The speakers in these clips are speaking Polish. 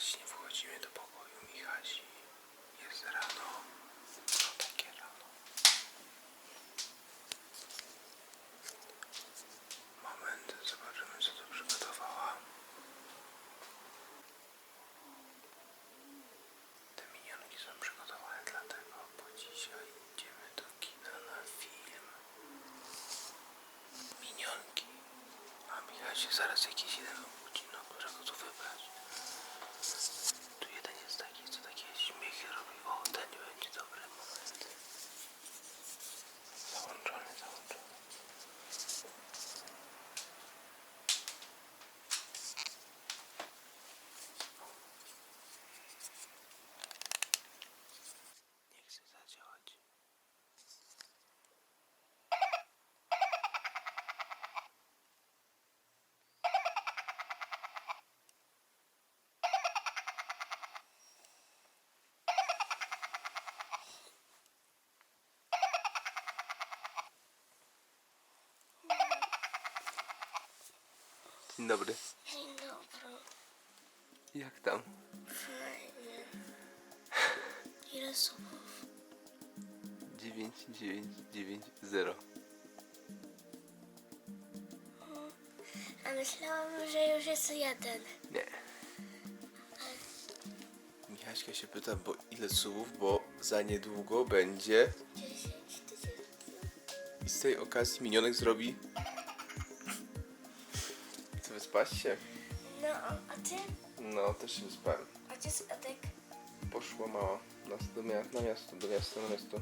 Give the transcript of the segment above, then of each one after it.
Właśnie wchodzimy do pokoju Michasi. Jest rano. No takie rano. Moment, zobaczymy co tu przygotowała. Te minionki są przygotowane dlatego, bo dzisiaj idziemy do kina na film. Minionki. A Michał się zaraz jakiś jeden obudzi, no którego tu wybrać. Tu jeden jest taki, co takie śmiechy robi. O, ten będzie dobry moment. Załączony, załączony. Nie chce zadziałać. Dzień dobry. Dzień dobry. Jak tam? Fajnie. Ile słów? 9990. A myślałam, że już jest jeden. Nie. Michaśka się pyta, bo ile słów, bo za niedługo będzie 10 tysięcy. i z tej okazji minionek zrobi. Wyspać się? No, a ty? No, też się wyspałem. A gdzie Spadek? Poszła mała na, do mia- na miasto, do miasta, na miasto.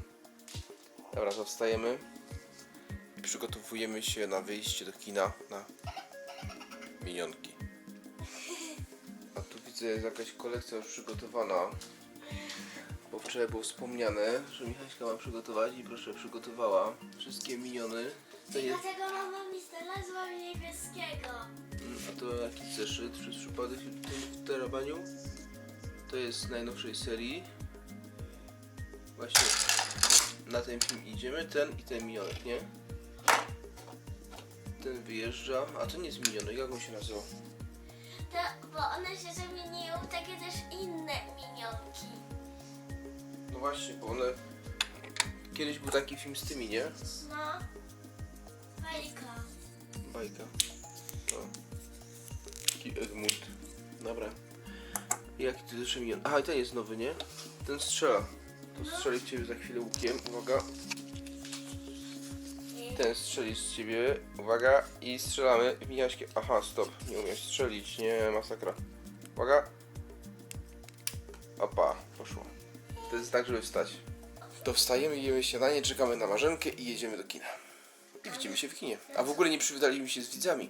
Dobra, to wstajemy i przygotowujemy się na wyjście do kina na minionki. A tu widzę jest jakaś kolekcja już przygotowana. Bo wczoraj było wspomniane, że Michaśka ma przygotować i proszę przygotowała wszystkie miniony. To jest, Dlatego mama mi znalazła niebieskiego. Mm, a to jakiś zeszyt przez przypadek w terabaniu. To jest z najnowszej serii. Właśnie na ten film idziemy, ten i ten minionek, nie? Ten wyjeżdża, a to nie jest minionek, jak on się nazywa? To, bo one się zamieniły takie też inne minionki. No właśnie, bo one... Kiedyś był taki film z tymi, nie? No. Bajka. Bajka. No. Taki Egmont. Dobra. Jaki to jeszcze minion? Aha, i ten jest nowy, nie? Ten strzela. To strzeli w ciebie za chwilę łukiem. Uwaga. Ten strzeli z ciebie. Uwaga. I strzelamy. Mijaśkie. Aha, stop. Nie umiem strzelić. Nie, masakra. Uwaga. Opa, poszło. To jest tak, żeby wstać. To wstajemy, jemy śniadanie, czekamy na marzenkę i jedziemy do kina. I widzimy się w kinie. A w ogóle nie przywitaliśmy się z widzami.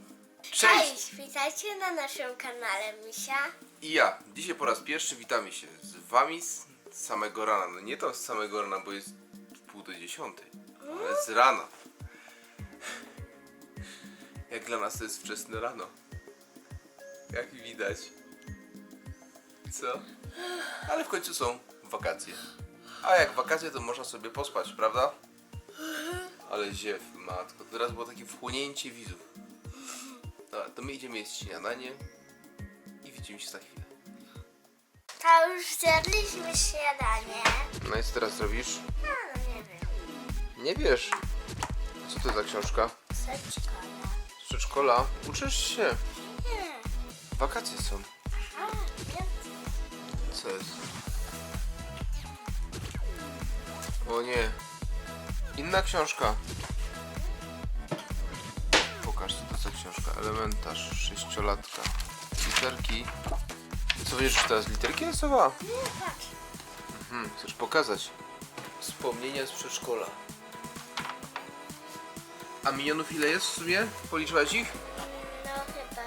Cześć, witajcie na naszym kanale Misia. I ja. Dzisiaj po raz pierwszy witamy się z wami z samego rana. No nie to z samego rana, bo jest pół do dziesiątej, ale z rana. Jak dla nas to jest wczesne rano. Jak widać. Co? Ale w końcu są wakacje. A jak wakacje, to można sobie pospać, prawda? Ale ziew, matko. Teraz było takie wchłonięcie widzów. Dobra, to my idziemy jeść śniadanie i widzimy się za chwilę. To już zjadliśmy śniadanie. No i co teraz zrobisz? No, no nie wiem. Nie wiesz. Co to za książka? Przedszkola. Z przedszkola? Uczysz się. Nie. Wakacje są. A, wiem. Co jest? O nie. Inna książka. Pokaż, co to za książka. Elementarz, sześciolatka. Literki. Co będziesz teraz literki rysowała? Mhm, chcesz pokazać? Wspomnienia z przedszkola. A minionów ile jest w sumie? Policzyłaś ich? No chyba.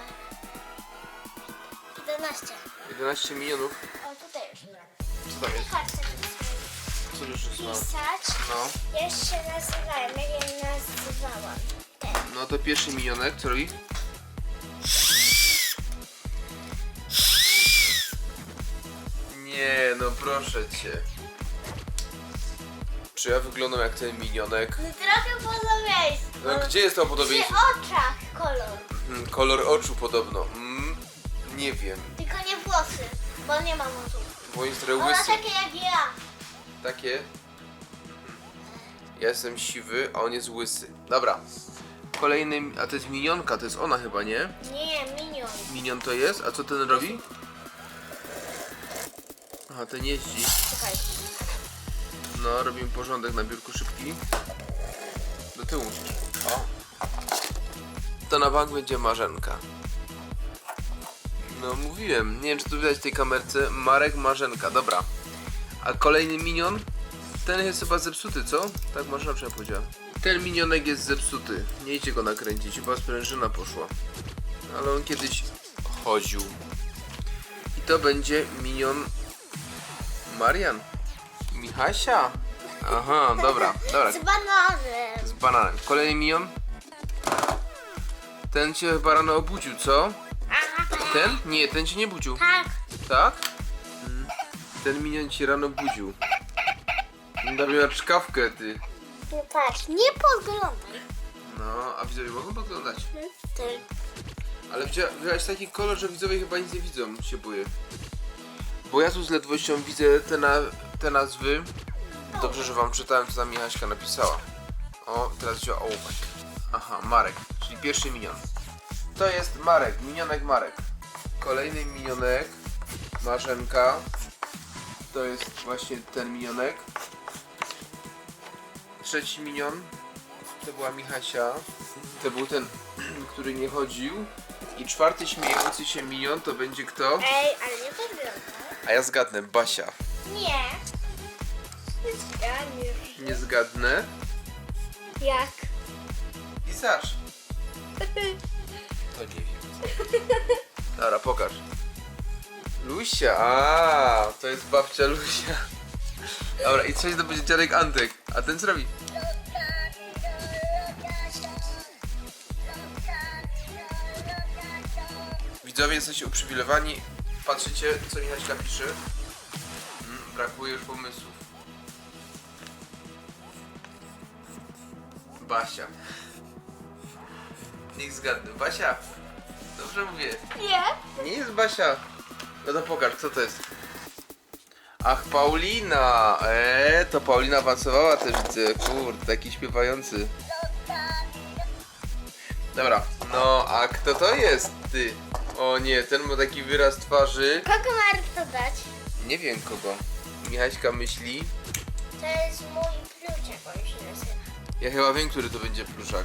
11. 11 milionów. O, tutaj już nie. Co tam jest? Co już pisać. no. Jeszcze nazywałem, jak je nazywałam. Ten. No to pierwszy minionek, co robi? Nie, no proszę cię. Czy ja wyglądam jak ten minionek? No trochę podobieństwo. No, gdzie jest to Przy podobieństwo? oczach kolor. Hmm, kolor oczu podobno. Mm, nie wiem. Tylko nie włosy. Bo nie ma mózgu. Bo jest trochę Ona łysy. takie jak ja. Takie. Ja jestem siwy, a on jest łysy. Dobra. Kolejny, a to jest minionka, to jest ona chyba, nie? Nie, minion. Minion to jest, a co ten robi? Aha, ten jeździ. Czekaj. No, robimy porządek na biurku szybki. Do tyłu musisz. O. To na bank będzie Marzenka. No mówiłem, nie wiem czy tu widać w tej kamerce. Marek Marzenka, dobra. A kolejny minion? Ten jest chyba zepsuty, co? Tak Marzena przynajmniej powiedziała. Ten minionek jest zepsuty. Nie idzie go nakręcić, chyba sprężyna poszła. Ale on kiedyś chodził. I to będzie minion Marian. Michasia? Aha, dobra, dobra. Z bananem. Z bananem. Kolejny minion. Ten cię chyba rano obudził, co? Ten? Nie, ten cię nie budził. Tak. Tak? Ten minion cię rano budził. Dawia czkawkę, ty. No patrz, nie podglądaj. No, a widzowie mogą podglądać. Ty. Ale wzią- wziąłeś taki kolor, że widzowie chyba nic nie widzą, się boję. Bo ja tu z ledwością widzę te, na, te nazwy. Dobrze, że wam czytałem, co tam Michaśka napisała. O, teraz wziął ołówek. Aha, Marek, czyli pierwszy minion. To jest Marek, minionek Marek. Kolejny minionek, Marzenka. To jest właśnie ten minionek. Trzeci minion, to była Michasia. To był ten, który nie chodził. I czwarty śmiejący się minion to będzie kto? Ej, ale nie podglądaj. A ja zgadnę, Basia. Nie. Zgadniesz. Nie zgadnę. Jak? Pisarz. To nie wiem. Dobra, pokaż. Lusia, a to jest babcia Lusia. Dobra, i trzeci to będzie dziadek Antek. A ten co robi? Widzowie jesteście uprzywilejowani. Patrzycie, co Michaśka pisze. Mm, brakuje już pomysłów. Basia. Niech zgadnę. Basia. Dobrze mówię. Nie. Nie jest Basia. No to pokaż, co to jest. Ach, Paulina! Eee, to Paulina awansowała też widzę. Kurde, taki śpiewający. Dobra, no a kto to jest, ty? O nie, ten ma taki wyraz twarzy. Kogo warto dać? Nie wiem kogo. Michaśka myśli. To jest mój pluczek, on się nazywa. Ja chyba wiem, który to będzie pluszak.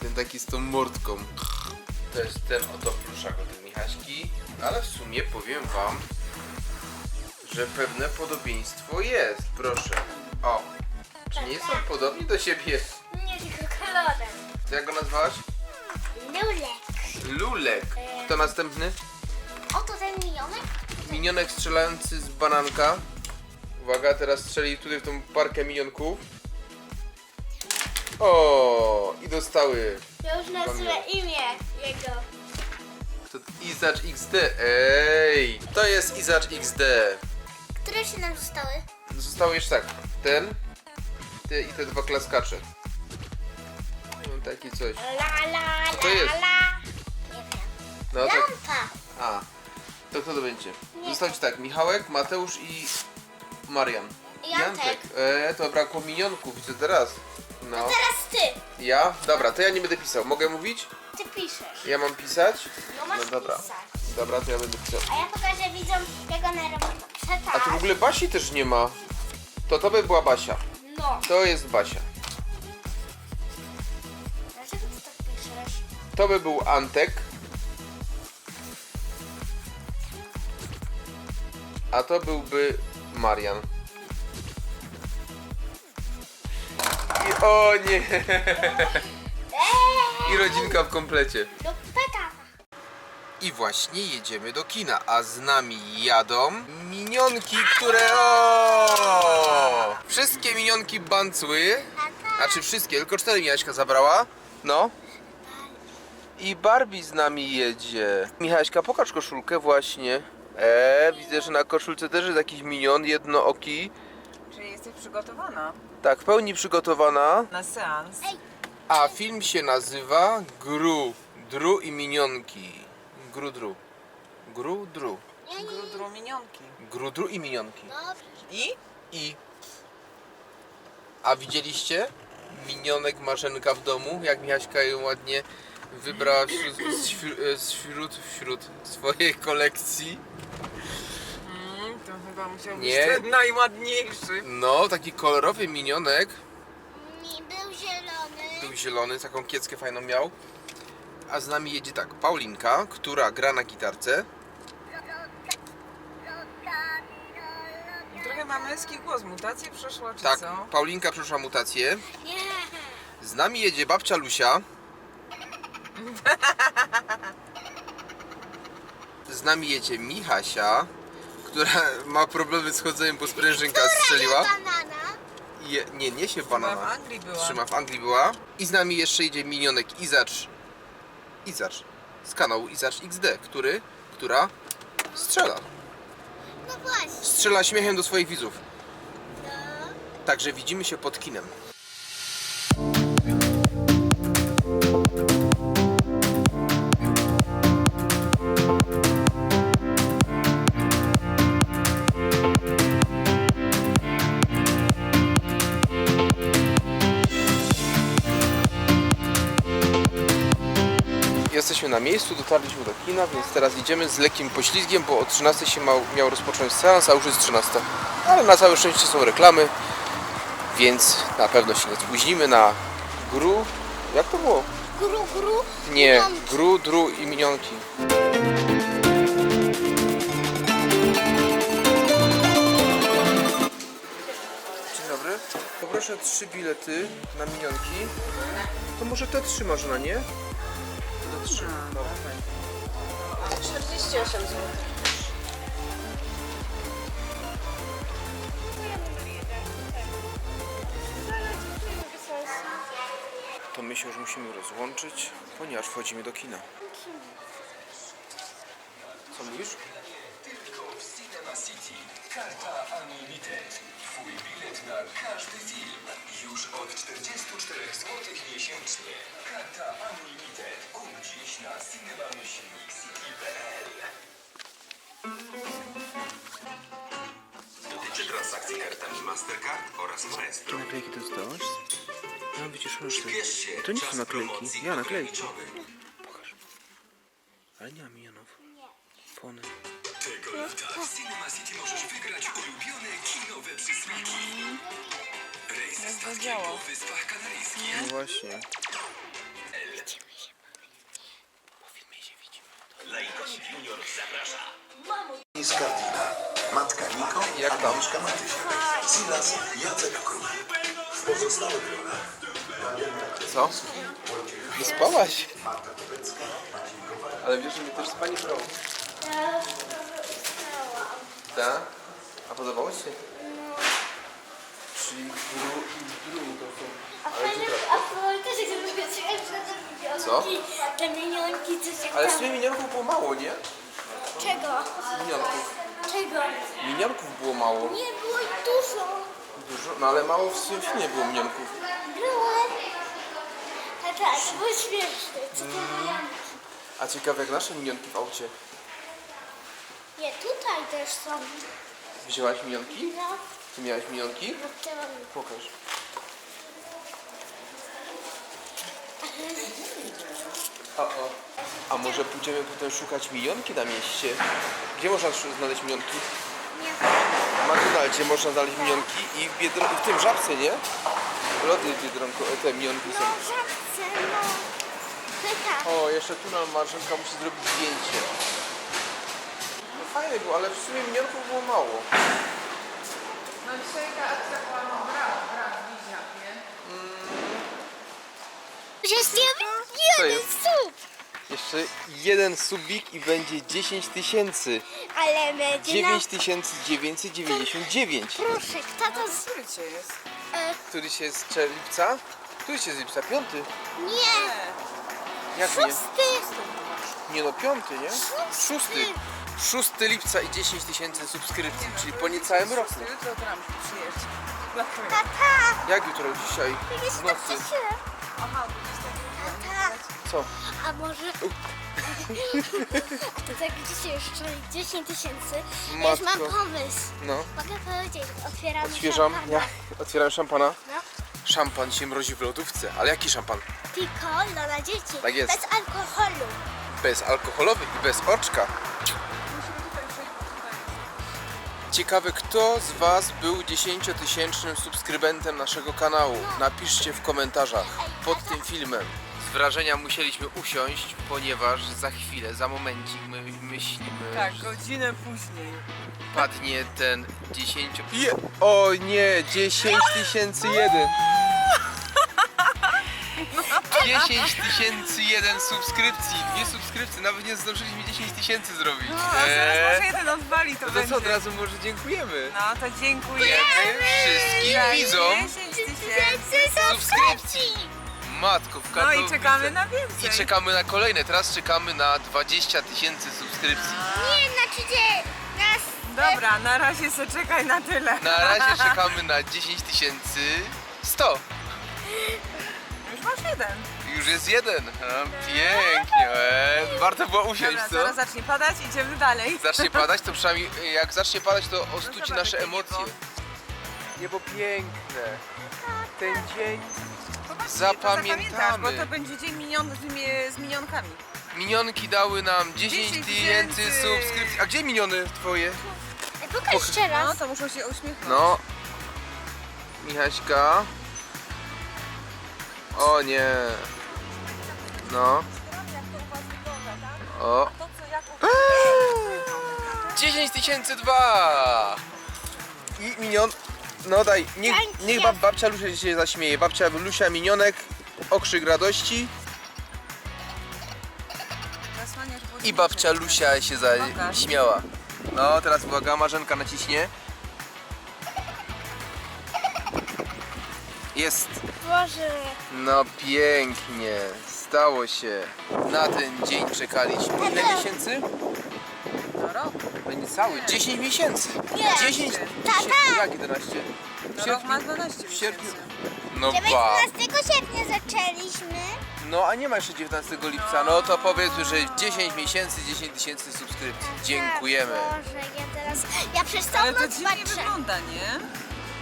Ten taki z tą mordką. To jest ten oto pluszak od tej Michaśki. Ale w sumie powiem wam, że pewne podobieństwo jest. Proszę. O. Czy nie są podobni do siebie? Nie tylko kolorem. To jak go nazwałaś? Lulek. Lulek. Kto następny? Oto ten minionek? Minionek strzelający z bananka. Uwaga, teraz strzeli tutaj w tą parkę minionków. O, i dostały. Ja już nazwę imię jego. To Izacz XD. Ej, to jest Izacz XD. Które się nam zostały? Zostało jeszcze tak. Ten ty i te dwa klaskacze. No, taki coś. La la to jest? la la. Nie wiem. No to. Lampa. A. To kto to będzie? Nie. Zostało ci tak, Michałek, Mateusz i Marian. I Antek. E, to brakło minionków, widzę teraz. No. Teraz ty. Ja? Dobra, to ja nie będę pisał. Mogę mówić? Ty piszesz. Ja mam pisać? No masz No dobra. pisać. Dobra, to ja będę pisał. A ja pokażę widzom, jak ona robi. A tu w ogóle Basi też nie ma. To to by była Basia. No. To jest Basia. Dlaczego ty tak piszesz? To by był Antek. A to byłby Marian. I o nie! I rodzinka w komplecie. No. I właśnie jedziemy do kina, a z nami jadą minionki, które o! Wszystkie minionki bancły. Znaczy wszystkie, tylko cztery Michaśka zabrała. No. I Barbie z nami jedzie. Michaśka, pokaż koszulkę właśnie. Eee, widzę, że na koszulce też jest jakiś minion, jednooki. Czyli jesteś przygotowana Tak, w pełni przygotowana. na seans. A film się nazywa Gru. Dru i minionki. Gru, dru. Gru, dru. Grudru minionki. Grudru i minionki. Dobrze. I? I. A widzieliście? Minionek Marzenka w domu, jak Michaśka ją ładnie wybrała wśród, wśród, wśród, wśród swojej kolekcji. Chyba musiał być Nie. ten najładniejszy. No, taki kolorowy minionek. Mi był zielony. Był zielony, taką kieckę fajną miał. A z nami jedzie tak, Paulinka, która gra na gitarce. Trochę ma męski głos. Mutację przeszła, czy Tak, co? Paulinka przeszła mutację. Nie. Z nami jedzie babcia Lusia. Z nami jedzie Michasia, która ma problemy z chodzeniem, bo sprężynka strzeliła. Banana. Je, nie, niesie Chyba w banana. Anglii była. Trzyma w Anglii była. I z nami jeszcze idzie minionek Izacz. Izacz. Z kanału Izacz XD, który, która strzela. No właśnie. Strzela śmiechem do swoich widzów. No. Także widzimy się pod kinem. Na miejscu, dotarliśmy do kina, więc teraz idziemy z lekkim poślizgiem, bo o 13 się miał, miał rozpocząć seans, a już jest 13. Ale na całe szczęście są reklamy, więc na pewno się nie spóźnimy na gru. Jak to było? Gru, gru. Nie, Minionki. gru, dru i minionki. Dzień dobry. Poproszę trzy bilety na minionki. To może te trzy Marzena, nie? Dobra. 48 zł. To my się już musimy rozłączyć, ponieważ wchodzimy do kina. Co mówisz? Cinema City. Karta Unlimited. Twój bilet na każdy film. Już od 44 zł miesięcznie. Karta Unlimited. Kup dziś na cinema-city.pl Dotyczy transakcji kartami Mastercard oraz Maestro. naklejki dostałaś? Mam wyciszone Śpiesz się, To nie są naklejki. Ja naklejki. Pokaż. Ale nie ma minionów. Fony. Tego lata w Cinema City możesz wygrać ulubione kinowe przysmaki. Rejs statkiem działa. po Wyspach Kanaryjskich. No właśnie. Skarbina. Matka Niko, Jak tam? Agnieszka Matysiak, Silas Jacek Kruk. W pozostałych rolach Co? Nie spałaś? Ale wiesz, że mnie też spanie brało. Tak? A podobało ci się? Czyli gru i dru to są... A fajne, a też jak zobaczyłem, że te minionki, Co? te minionki, coś jak Ale w tam. sumie minionków było mało, nie? Czego? Minionków. Czego? Minionków było mało. Nie było ich dużo. Dużo, no ale mało w sumie nie było minionków. Było. Tak, tak, było śmieszne. To minionki? A ciekawe jak nasze minionki w aucie. Nie, tutaj też są. Wzięłaś minionki? No, Ty miałaś minionki? no to Pokaż. O, o. A może pójdziemy potem szukać minionki na mieście? Gdzie można sz- znaleźć minionki? nie. W McDonaldzie można znaleźć minionki i w, Biedro- i w tym żabce, nie? Lody biedronko, e, te minionki No, są. żabce, no. Pyta. O, jeszcze tu nam Marzenka musi zrobić zdjęcie. Fajnie było, ale w sumie minionków było mało. No dzisiaj ta akcja była no brak, brak, bliźniak, nie? Jest Co jeden jest? sub. Jeszcze jeden subik i będzie 10 tysięcy. Ale będzie 9999. na... Proszę, kto to z... Który dzisiaj jest? E, Który się jest cze- lipca? Który się jest lipca? Piąty? nie, Jak nie? szósty. Nie no, piąty, nie? Szósty. Szósty. 6 lipca i 10 tysięcy subskrypcji, czyli po niecałym roku. Jutro Trump przyjeżdża. Dlaczego? Tata, Jak jutro, dzisiaj? W nocy. Aha, 20. Tata, Co? A może... to tak dzisiaj jeszcze 10 tysięcy. Ja już mam Matko. pomysł. No. Mogę powiedzieć, otwieramy Otwieram, szampana. ja otwieram szampana. No. Szampan się mrozi w lodówce. Ale jaki szampan? Piccolo dla dzieci. Tak jest. Bez alkoholu. Bezalkoholowy i bez oczka. Ciekawe, kto z Was był 10-tysięcznym subskrybentem naszego kanału? Napiszcie w komentarzach pod tym filmem. Z wrażenia musieliśmy usiąść, ponieważ za chwilę, za momencik my myślimy, Tak, że godzinę później. padnie ten 10... Je... O nie, 10 tysięcy jeden. 10 tysięcy jeden subskrypcji, dwie subskrypcje, nawet nie zdążyliśmy 10 tysięcy zrobić. No, a zaraz Eee. może jeden odwali, to No to będzie. co, od razu może dziękujemy. No to. Dziękujemy wszystkim Za widzom 10 tysięcy. subskrypcji. Matko, w No i czekamy na I więcej. czekamy na kolejne, teraz czekamy na 20 tysięcy subskrypcji. Nie, znaczy gdzie nas... Dobra, na razie se czekaj na tyle. Na razie czekamy na 10 tysięcy 100. Już masz jeden. Już jest jeden. A, pięknie. E, warto było usiąść, Dobra, co? zaraz zacznie padać, idziemy dalej. Zacznie padać, to przynajmniej jak zacznie padać, to ostuci zobacz, nasze jakie emocje. niebo. Niebo piękne. Ten dzień to Zapamiętamy. zapamiętasz, Bo to będzie dzień minion, z, mi- z minionkami. minionki dały nam 10 10 tysięcy tysięcy. subskrypcji. A gdzie miniony twoje? Ej, Pokaż jeszcze No raz. to muszą się uśmiechnąć. No. Michaśka. O nie. No. O. To co jak 10 tysięcy dwa. I minion. No daj, niech, niech bab, babcia Lusia się zaśmieje. Babcia Lusia minionek, okrzyk radości i babcia. Lusia się zaśmiała. No teraz uwaga, Marzenka naciśnie. Jest. Boże. No pięknie, stało się. Na ten dzień czekaliśmy. Ile miesięcy? No rok. Będzie cały 10 miesięcy. Nie. 10 Tata. Jak 11? No rok ma 12 w sierpniu. miesięcy. No ba. 19 sierpnia zaczęliśmy. No a nie ma jeszcze 19 lipca. No to powiedz, że 10 miesięcy, 10 tysięcy subskrypcji. Dziękujemy. Boże, ja teraz... Ja przez całą Ale to noc dziwnie patrzę. wygląda, nie?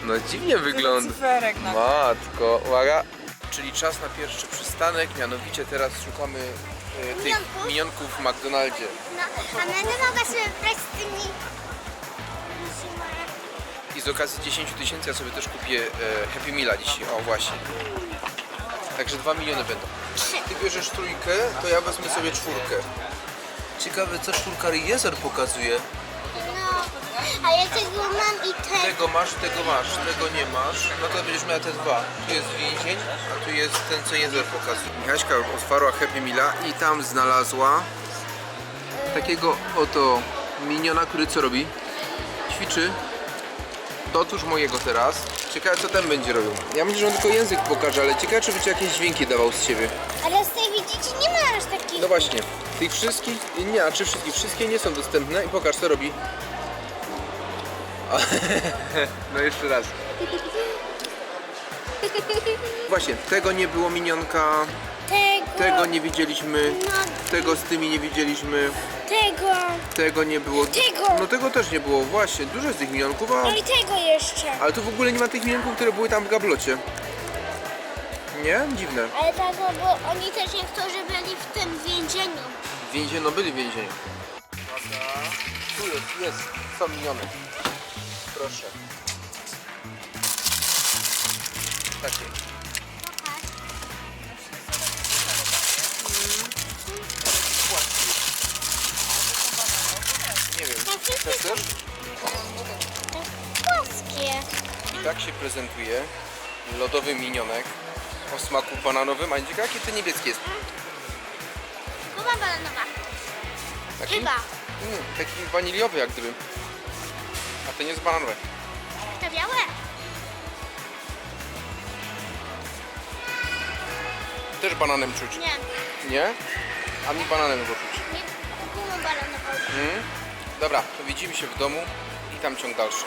No dziwnie wygląda. Cyferek na Matko, uwaga. Czyli czas na pierwszy przystanek, mianowicie teraz szukamy e, tych Minionków? minionków w McDonaldzie. No, a będę mogła sobie brać z tymi... I z okazji 10 tysięcy ja sobie też kupię e, Happy Meala dzisiaj. O właśnie. Także 2 miliony będą. Ty bierzesz trójkę, to ja wezmę sobie czwórkę. Ciekawe co czwórka Jezer pokazuje. A ja tego mam i tego. Tego masz, tego masz, tego nie masz. No to będziesz miała te dwa. Tu jest więzień, a tu jest ten co Jezer pokazuje. Michaśka otwarła Happy Meala i tam znalazła takiego oto miniona, który co robi? Ćwiczy. To otóż mojego teraz. Ciekawe co ten będzie robił. Ja myślę, że on tylko język pokaże, ale ciekawe czy będzie jakieś dźwięki dawał z siebie. Ale z tej widzicie nie ma aż takich... No właśnie, tych wszystkich, nie, a czy wszystkich, wszystkie nie są dostępne i pokaż co robi. No jeszcze raz. Właśnie, tego nie było minionka, Tego, tego nie widzieliśmy, no, tego z tymi nie widzieliśmy, tego, tego nie było. Tego. No tego też nie było, właśnie, dużo jest tych minionków, a... no i tego jeszcze. Ale tu w ogóle nie ma tych minionków, które były tam w gablocie. Nie? Dziwne. Ale tak, bo oni też niektórzy byli w tym więzieniu. W więzieniu, no byli w więzieniu. Tu jest, jest, są miniony. Proszę. Takie. Nie wiem, chcesz też? Płaskie. I tak się prezentuje lodowy minionek o smaku bananowym. A ciekawe, jakie to niebieskie jest. Guma bananowa. Taki, Chyba. Mm, taki waniliowy jak gdyby. A ten jest bananowy. To białe. Też bananem czuć. Nie, Nie? A mi bananem go czuć. nie gumą bananową. Mm? Dobra, to widzimy się w domu i tam ciąg dalszy.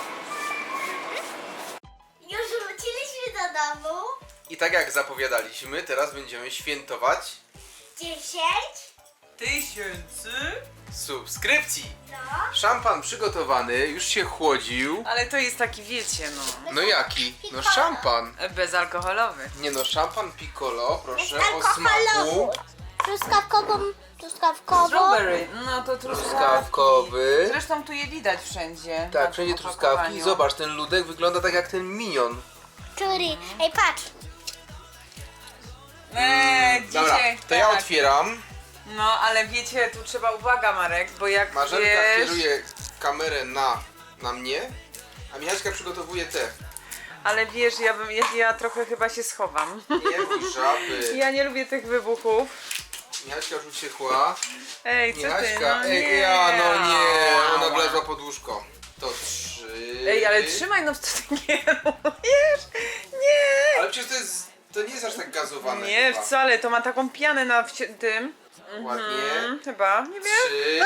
Już wróciliśmy do domu. I tak jak zapowiadaliśmy, teraz będziemy świętować 10. Tysięcy? Subskrypcji! No. Szampan przygotowany, już się chłodził. Ale to jest taki, wiecie, no, No jaki? No szampan. bezalkoholowy. Nie no, szampan piccolo, proszę, o smaku. alkoholowy. Truskawkową, truskawkową. Strawberry, no to truskawki. Truskawkowy. Zresztą tu je widać wszędzie. Tak, na wszędzie tym truskawki. I zobacz, ten ludek wygląda tak jak ten minion. Który? Ej, patrz. Eee, Dobra, dzisiaj, to ja tak. otwieram. No, ale wiecie, tu trzeba uwaga, Marek, bo jak Marzenka wiesz... kieruje kamerę na, na mnie, a Michaśka przygotowuje te. Ale wiesz, ja bym, ja, ja trochę chyba się schowam. Nie bój żaby. Ja nie lubię tych wybuchów. Michaśka już uciekła. Ej, co ty? Michaśka, No ej, nie. ja, no nie, ona wlezła pod łóżko. To trzy. Ej, ale trzymaj, no co ty nie wiesz? Nie! Ale przecież to jest, to nie jest aż tak gazowane Nie, chyba. wcale, to ma taką pianę na wci- tym. Ładnie. Mm, chyba, nie wiem. Trzy.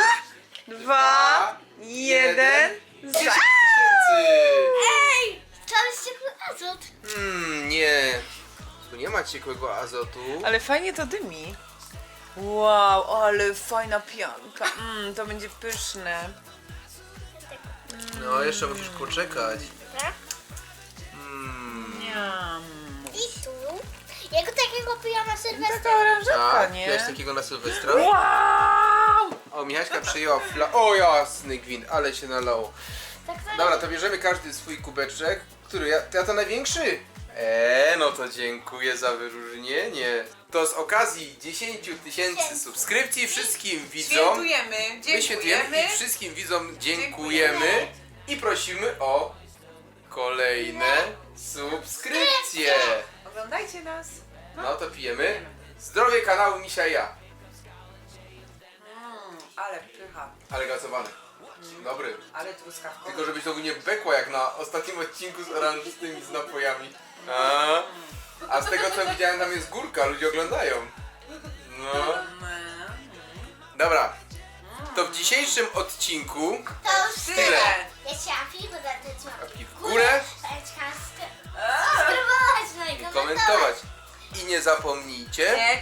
Dwa, jeden. za- tysięcy. Ej, cały ciepły azot. Hmm, nie. Tu nie ma ciekłego azotu. Ale fajnie to dymi. Wow, ale fajna pianka. Mm, to będzie pyszne. No, jeszcze musisz poczekać. Dobra. Mm. Niam. Jego takiego pijama Taka sylwestra. oranżatka, Tak, nie? miałeś takiego na Sylwestra? Wow! O, Michaśka przyjęła fla... O jasny gwint, ale się nalało. Tak samo. Dobra, to bierzemy każdy swój kubeczek. Który? Ja, ja to największy? Eee, no to dziękuję za wyróżnienie. To z okazji 10 tysięcy subskrypcji wszystkim widzom. Świętujemy, My świętujemy dziękujemy. i wszystkim widzom dziękujemy i prosimy o kolejne subskrypcje. Oglądajcie nas. No to pijemy. Zdrowie kanału Misia i ja. Mm, ale pycha, Ale gazowany. Dobry. ale truskawkowy. Tylko żebyś znowu nie bekła jak na ostatnim odcinku z oranżystymi z napojami. A, a z tego co widziałem tam jest górka, ludzie oglądają. No. Mm, Dobra. To w dzisiejszym odcinku To już Tyle. tyle. Ja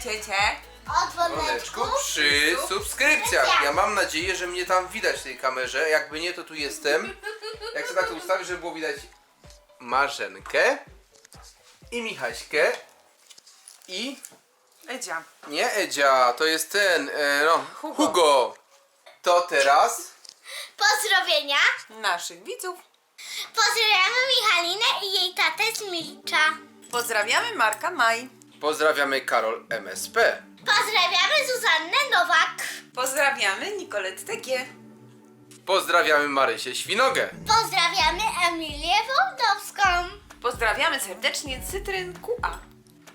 zapomnijcie Cie, cie, cie. O dzwoneczku. przy subskrypcjach. Ja mam nadzieję, że mnie tam widać w tej kamerze. Jakby nie, to tu jestem. Jak chcę tak to ustawić, żeby było widać Marzenkę i Michaśkę i Edzia. Nie Edzia, to jest ten, e, no, Hugo. Hugo. To teraz Pozdrowienia. Naszych widzów. Pozdrawiamy Michalinę i jej tatę z Milcza. Pozdrawiamy Marka Maj. Pozdrawiamy Karol MSP. Pozdrawiamy Zuzannę Nowak. Pozdrawiamy Nicoletę G. Pozdrawiamy Marysię Świnogę. Pozdrawiamy Emilię Wołdowską. Pozdrawiamy serdecznie Cytryn QA.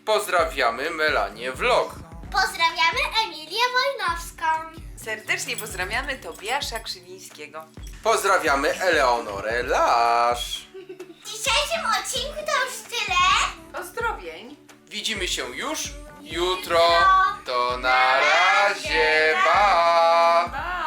Pozdrawiamy Melanię Vlog. Pozdrawiamy Emilię Wojnowską. Serdecznie pozdrawiamy Tobiasza Krzywińskiego. Pozdrawiamy Eleonorę Lasz. W dzisiejszym odcinku to już tyle. Pozdrowień. Widzimy się już jutro. To na razie. Pa!